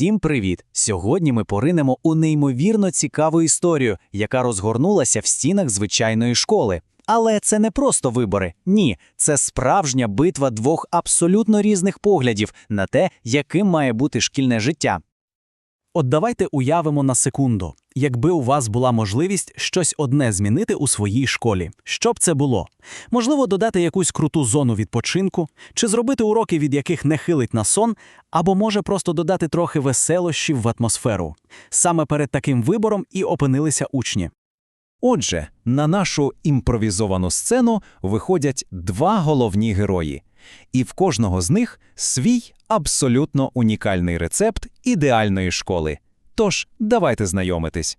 Всім привіт! Сьогодні ми поринемо у неймовірно цікаву історію, яка розгорнулася в стінах звичайної школи. Але це не просто вибори. Ні, це справжня битва двох абсолютно різних поглядів на те, яким має бути шкільне життя. От давайте уявимо на секунду, якби у вас була можливість щось одне змінити у своїй школі. Що б це було? Можливо, додати якусь круту зону відпочинку, чи зробити уроки, від яких не хилить на сон, або може просто додати трохи веселощів в атмосферу. Саме перед таким вибором і опинилися учні. Отже, на нашу імпровізовану сцену виходять два головні герої, і в кожного з них свій абсолютно унікальний рецепт ідеальної школи. Тож, давайте знайомитись.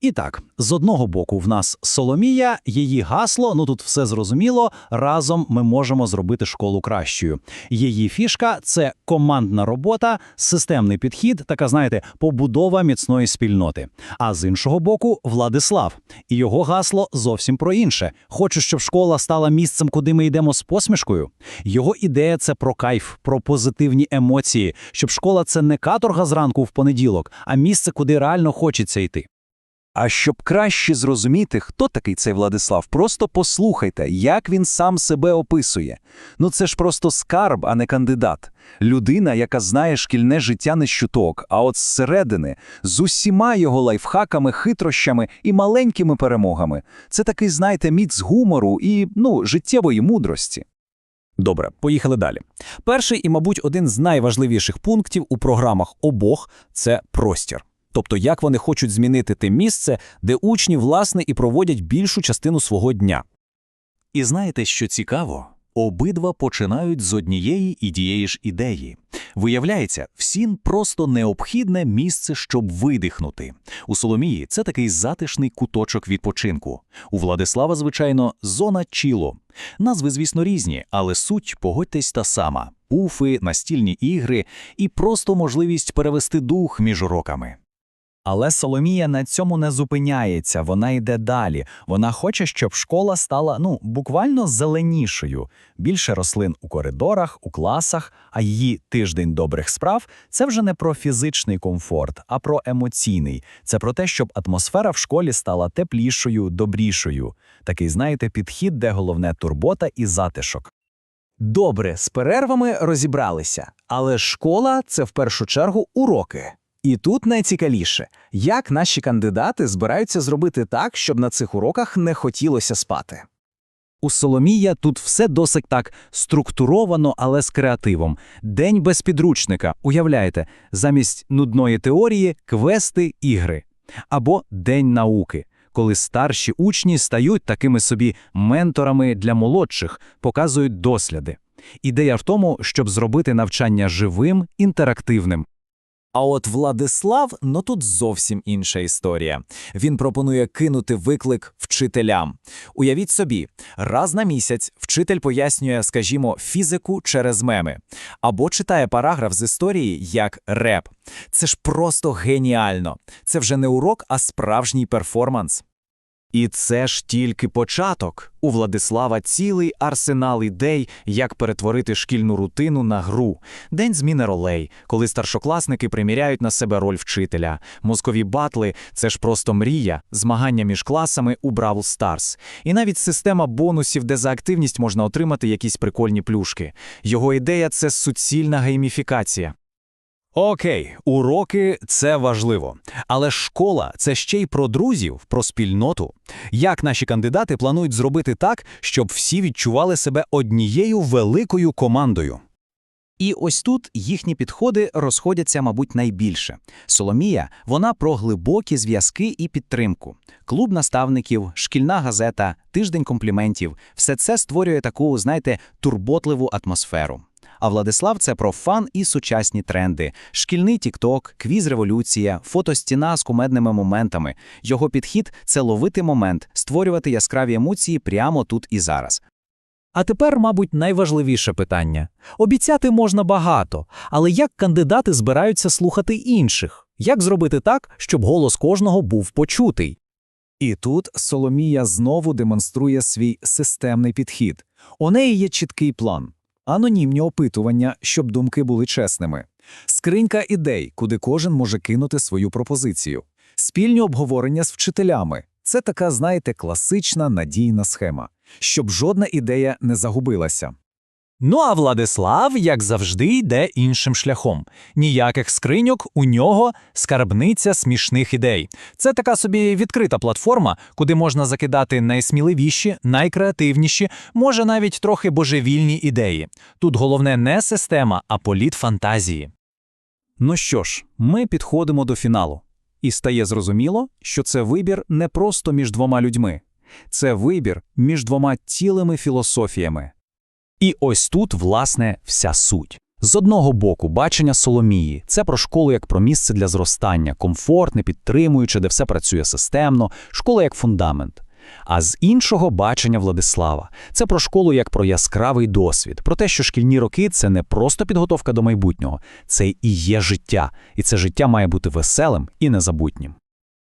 І так, з одного боку, в нас Соломія, її гасло, ну тут все зрозуміло. Разом ми можемо зробити школу кращою. Її фішка це командна робота, системний підхід, така, знаєте, побудова міцної спільноти. А з іншого боку, Владислав. І його гасло зовсім про інше. Хочу, щоб школа стала місцем, куди ми йдемо з посмішкою. Його ідея це про кайф, про позитивні емоції, щоб школа це не каторга зранку в понеділок, а місце, куди реально хочеться йти. А щоб краще зрозуміти, хто такий цей Владислав, просто послухайте, як він сам себе описує. Ну це ж просто скарб, а не кандидат. Людина, яка знає шкільне життя не щуток, а от зсередини, з усіма його лайфхаками, хитрощами і маленькими перемогами. Це такий, знаєте, міць гумору і, ну, життєвої мудрості. Добре, поїхали далі. Перший і, мабуть, один з найважливіших пунктів у програмах обох це простір. Тобто, як вони хочуть змінити те місце, де учні, власне, і проводять більшу частину свого дня. І знаєте, що цікаво? Обидва починають з однієї і тієї ж ідеї. Виявляється, всім просто необхідне місце, щоб видихнути. У Соломії це такий затишний куточок відпочинку. У Владислава, звичайно, зона чіло. Назви, звісно, різні, але суть, погодьтесь, та сама: пуфи, настільні ігри і просто можливість перевести дух між уроками. Але Соломія на цьому не зупиняється, вона йде далі. Вона хоче, щоб школа стала ну буквально зеленішою. Більше рослин у коридорах, у класах, а її тиждень добрих справ це вже не про фізичний комфорт, а про емоційний. Це про те, щоб атмосфера в школі стала теплішою, добрішою. Такий, знаєте, підхід, де головне турбота і затишок. Добре, з перервами розібралися, але школа це в першу чергу уроки. І тут найцікавіше, як наші кандидати збираються зробити так, щоб на цих уроках не хотілося спати. У Соломія тут все досить так структуровано, але з креативом. День без підручника, уявляєте, замість нудної теорії квести ігри. Або День науки, коли старші учні стають такими собі менторами для молодших, показують досліди. Ідея в тому, щоб зробити навчання живим, інтерактивним. А от Владислав, ну тут зовсім інша історія. Він пропонує кинути виклик вчителям. Уявіть собі, раз на місяць вчитель пояснює, скажімо, фізику через меми, або читає параграф з історії як реп. Це ж просто геніально. Це вже не урок, а справжній перформанс. І це ж тільки початок. У Владислава цілий арсенал ідей, як перетворити шкільну рутину на гру. День зміни ролей, коли старшокласники приміряють на себе роль вчителя. Мозкові батли це ж просто мрія, змагання між класами у Бравл Старс. І навіть система бонусів, де за активність можна отримати якісь прикольні плюшки. Його ідея це суцільна гейміфікація. Окей, уроки це важливо. Але школа це ще й про друзів, про спільноту. Як наші кандидати планують зробити так, щоб всі відчували себе однією великою командою? І ось тут їхні підходи розходяться, мабуть, найбільше. Соломія вона про глибокі зв'язки і підтримку. Клуб наставників, шкільна газета, тиждень компліментів все це створює таку, знаєте, турботливу атмосферу. А Владислав це про фан і сучасні тренди, шкільний тікток, квіз-революція, фотостіна з кумедними моментами. Його підхід це ловити момент, створювати яскраві емоції прямо тут і зараз. А тепер, мабуть, найважливіше питання. Обіцяти можна багато, але як кандидати збираються слухати інших? Як зробити так, щоб голос кожного був почутий? І тут Соломія знову демонструє свій системний підхід. У неї є чіткий план. Анонімні опитування, щоб думки були чесними. Скринька ідей, куди кожен може кинути свою пропозицію. Спільні обговорення з вчителями. Це така, знаєте, класична надійна схема, щоб жодна ідея не загубилася. Ну а Владислав, як завжди, йде іншим шляхом. Ніяких скриньок, у нього скарбниця смішних ідей. Це така собі відкрита платформа, куди можна закидати найсміливіші, найкреативніші, може навіть трохи божевільні ідеї. Тут головне не система, а політ фантазії. Ну що ж, ми підходимо до фіналу. І стає зрозуміло, що це вибір не просто між двома людьми. Це вибір між двома цілими філософіями. І ось тут, власне, вся суть. З одного боку, бачення Соломії – це про школу як про місце для зростання, комфортне, підтримуюче, де все працює системно, школа як фундамент. А з іншого бачення Владислава – це про школу як про яскравий досвід, про те, що шкільні роки – це не просто підготовка до майбутнього, це і є життя, і це життя має бути веселим і незабутнім.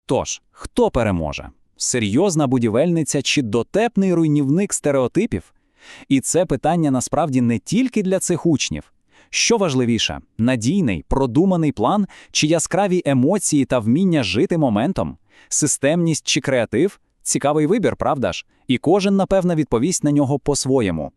Тож, хто переможе? Серйозна будівельниця чи дотепний руйнівник стереотипів? І це питання насправді не тільки для цих учнів. Що важливіше – надійний, продуманий план чи яскраві емоції та вміння жити моментом? Системність чи креатив? Цікавий вибір, правда ж? І кожен, напевно, відповість на нього по-своєму.